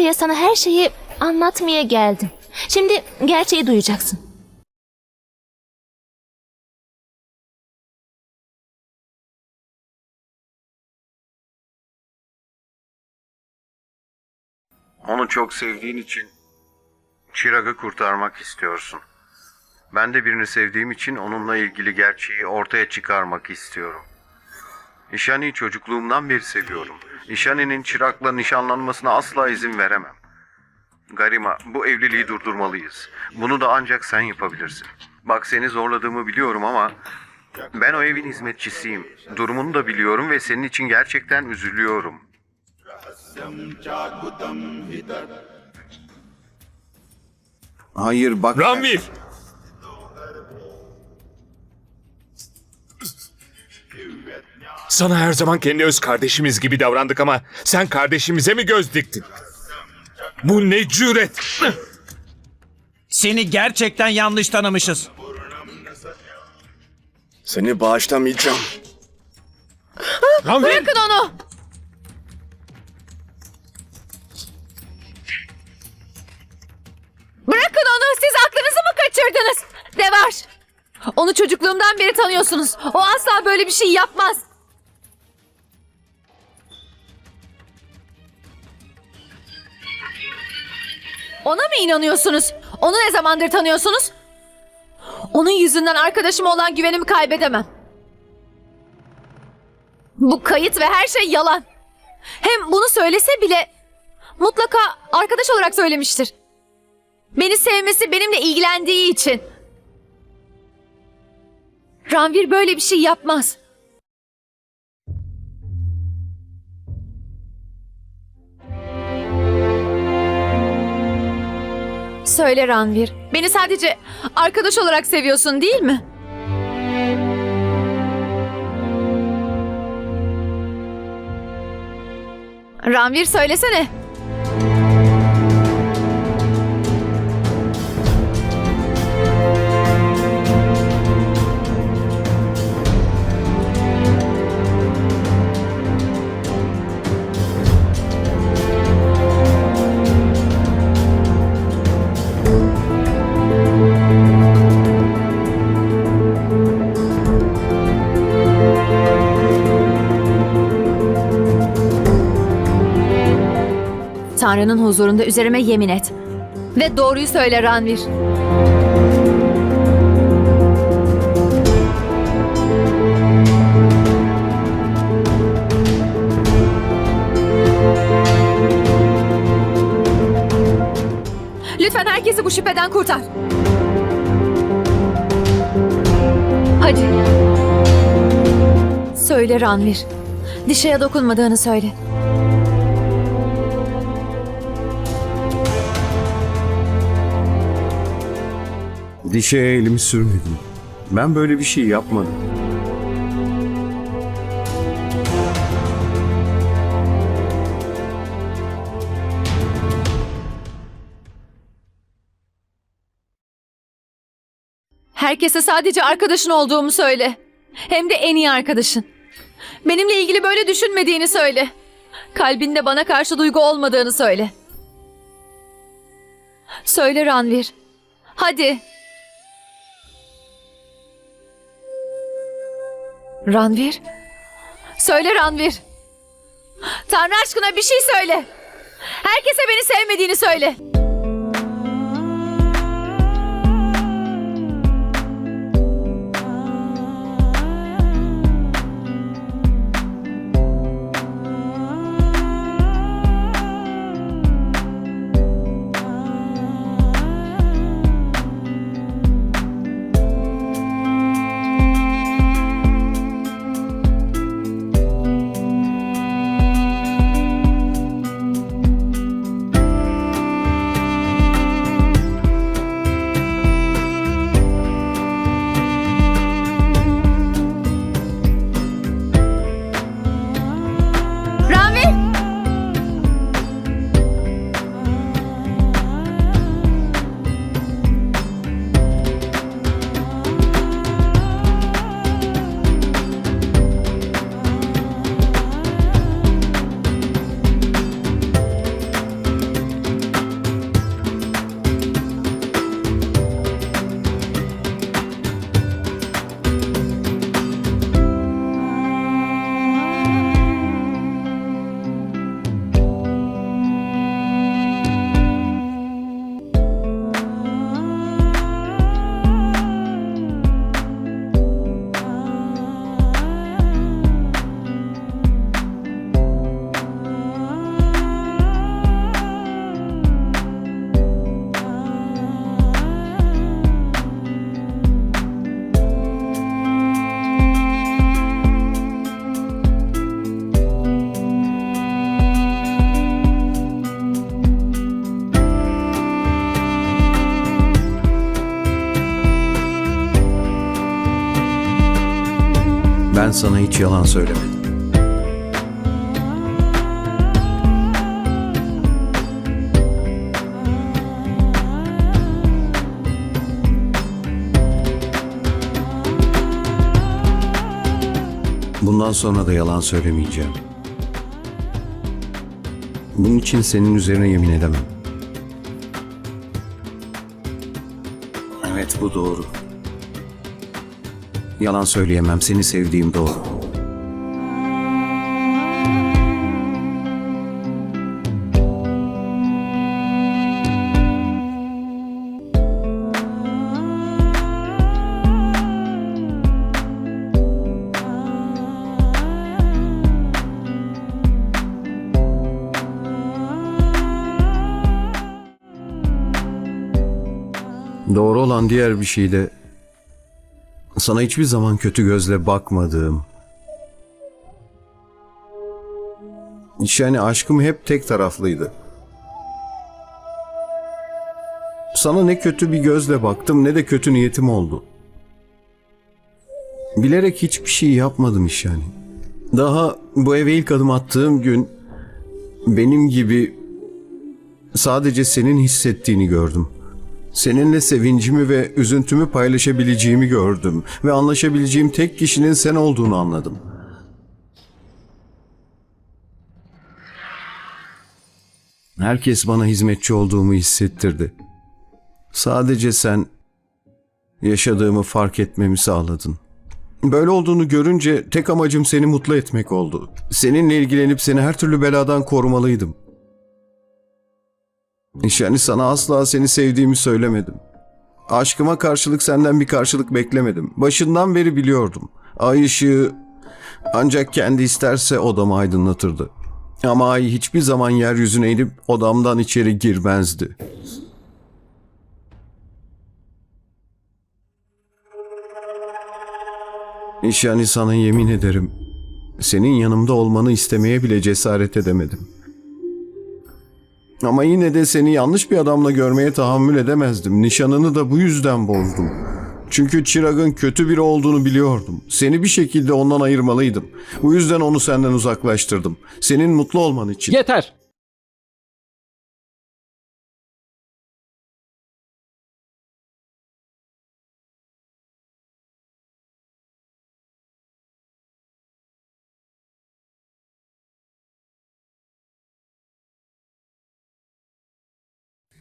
buraya sana her şeyi anlatmaya geldim. Şimdi gerçeği duyacaksın. Onu çok sevdiğin için Çırag'ı kurtarmak istiyorsun. Ben de birini sevdiğim için onunla ilgili gerçeği ortaya çıkarmak istiyorum. İşani'yi çocukluğumdan beri seviyorum. İşani'nin Çırak'la nişanlanmasına asla izin veremem. Garima, bu evliliği durdurmalıyız. Bunu da ancak sen yapabilirsin. Bak seni zorladığımı biliyorum ama ben o evin hizmetçisiyim. Durumunu da biliyorum ve senin için gerçekten üzülüyorum. Hayır bak. Ranvir! Sana her zaman kendi öz kardeşimiz gibi davrandık ama sen kardeşimize mi göz diktin? Bu ne cüret? Seni gerçekten yanlış tanımışız. Seni bağışlamayacağım. Ranvir! Bırakın onu! Bırakın onu! Siz aklınızı mı kaçırdınız? Devar! Onu çocukluğumdan beri tanıyorsunuz. O asla böyle bir şey yapmaz. Ona mı inanıyorsunuz? Onu ne zamandır tanıyorsunuz? Onun yüzünden arkadaşıma olan güvenimi kaybedemem. Bu kayıt ve her şey yalan. Hem bunu söylese bile mutlaka arkadaş olarak söylemiştir. Beni sevmesi benimle ilgilendiği için. Ranvir böyle bir şey yapmaz. Söyle Ranvir. Beni sadece arkadaş olarak seviyorsun değil mi? Ranvir söylesene. Tanrı'nın huzurunda üzerime yemin et. Ve doğruyu söyle Ranvir. Lütfen herkesi bu şüpheden kurtar. Hadi. Söyle Ranvir. Dişe'ye dokunmadığını söyle. Dişe elimi sürmedim. Ben böyle bir şey yapmadım. Herkese sadece arkadaşın olduğumu söyle. Hem de en iyi arkadaşın. Benimle ilgili böyle düşünmediğini söyle. Kalbinde bana karşı duygu olmadığını söyle. Söyle Ranvir. Hadi. Ranvir? Söyle Ranvir. Tanrı aşkına bir şey söyle. Herkese beni sevmediğini söyle. Sana hiç yalan söylemedim. Bundan sonra da yalan söylemeyeceğim. Bunun için senin üzerine yemin edemem. Evet bu doğru. Yalan söyleyemem. Seni sevdiğim doğru. Doğru olan diğer bir şey de sana hiçbir zaman kötü gözle bakmadığım. Yani aşkım hep tek taraflıydı. Sana ne kötü bir gözle baktım ne de kötü niyetim oldu. Bilerek hiçbir şey yapmadım iş yani. Daha bu eve ilk adım attığım gün benim gibi sadece senin hissettiğini gördüm. Seninle sevincimi ve üzüntümü paylaşabileceğimi gördüm ve anlaşabileceğim tek kişinin sen olduğunu anladım. Herkes bana hizmetçi olduğumu hissettirdi. Sadece sen yaşadığımı fark etmemi sağladın. Böyle olduğunu görünce tek amacım seni mutlu etmek oldu. Seninle ilgilenip seni her türlü beladan korumalıydım. Yani sana asla seni sevdiğimi söylemedim. Aşkıma karşılık senden bir karşılık beklemedim. Başından beri biliyordum. Ay ışığı ancak kendi isterse odamı aydınlatırdı. Ama ay hiçbir zaman yeryüzüne inip odamdan içeri girmezdi. Yani sana yemin ederim. Senin yanımda olmanı istemeye bile cesaret edemedim. Ama yine de seni yanlış bir adamla görmeye tahammül edemezdim. Nişanını da bu yüzden bozdum. Çünkü Çırag'ın kötü biri olduğunu biliyordum. Seni bir şekilde ondan ayırmalıydım. Bu yüzden onu senden uzaklaştırdım. Senin mutlu olman için. Yeter.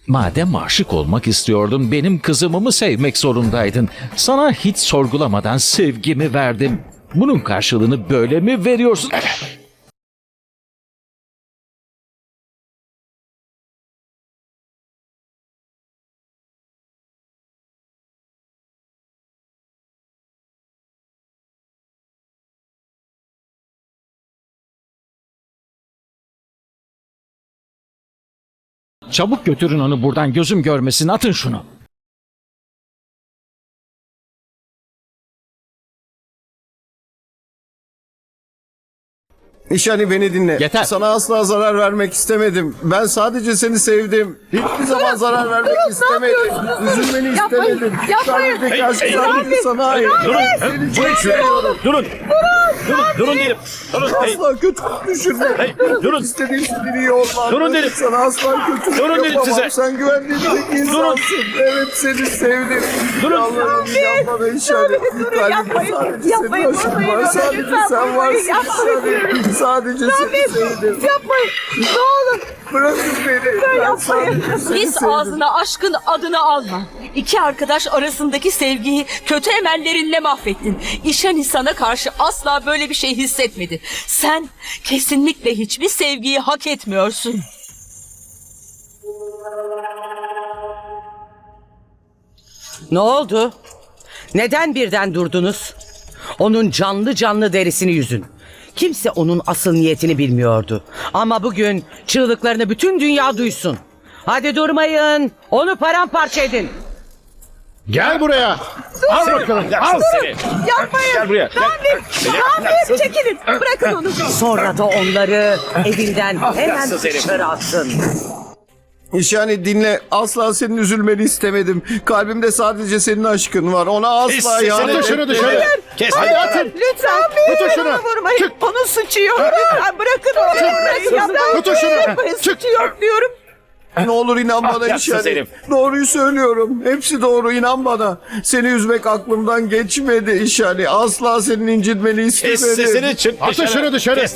Madem aşık olmak istiyordun, benim kızımı mı sevmek zorundaydın? Sana hiç sorgulamadan sevgimi verdim. Bunun karşılığını böyle mi veriyorsun? Çabuk götürün onu buradan gözüm görmesin. Atın şunu. Nişani beni dinle. Yeter. Sana asla zarar vermek istemedim. Ben sadece seni sevdim. Hiçbir zaman zarar vermek istemedim. Üzülmeni istemedim. yapmayın. Kalbimdeki aşk sadece sana ait. Seni çok seviyorum. Durun. Durun, durun dedim. Durun, hey, Asla kötü düşünme. hey, durun. İstediğim senin iyi olman. Durun dedim. Sana asla kötü Durun dedim yapamam. size. Sen güvendiğim tek insansın. Evet seni sevdim. Durun. Allah'ım yapma be Nişani. Kalbimde sadece senin aşkın var. Sadece sen varsın Nişani. Sadece seni sevdim. Yapmayın. Ne olur. Bırakın beni. Ben sadece seni Biz sevdim. ağzına aşkın adını alma. İki arkadaş arasındaki sevgiyi kötü emellerinle mahvettin. İşen sana karşı asla böyle bir şey hissetmedi. Sen kesinlikle hiçbir sevgiyi hak etmiyorsun. Ne oldu? Neden birden durdunuz? Onun canlı canlı derisini yüzün. Kimse onun asıl niyetini bilmiyordu. Ama bugün çığlıklarını bütün dünya duysun. Hadi durmayın. Onu paramparça edin. Gel buraya. Al bakalım. Al seni. Yapmayın. Gel buraya. Gel. Abi çekilin. Bırakın onu. Sonra da onları evinden hemen dışarı atsın. İşani dinle asla senin üzülmeni istemedim. Kalbimde sadece senin aşkın var. Ona asla Atın ihanet şunu etmedim. dışarı. Kes. Hadi atın. Lütfen Tutun şunu. vurmayın. Çık. Onun suçu yok. Lütfen bırakın onu. Bırakın. Tutun şunu. Yapmayın, Çık. Suçu yok diyorum. Ne olur inan bana Ahlaksız İşani. herif. Doğruyu söylüyorum. Hepsi doğru inan bana. Seni üzmek aklımdan geçmedi İşani. Asla senin incinmeni Kes istemedim. sesini çık Atın şunu dışarı. Kes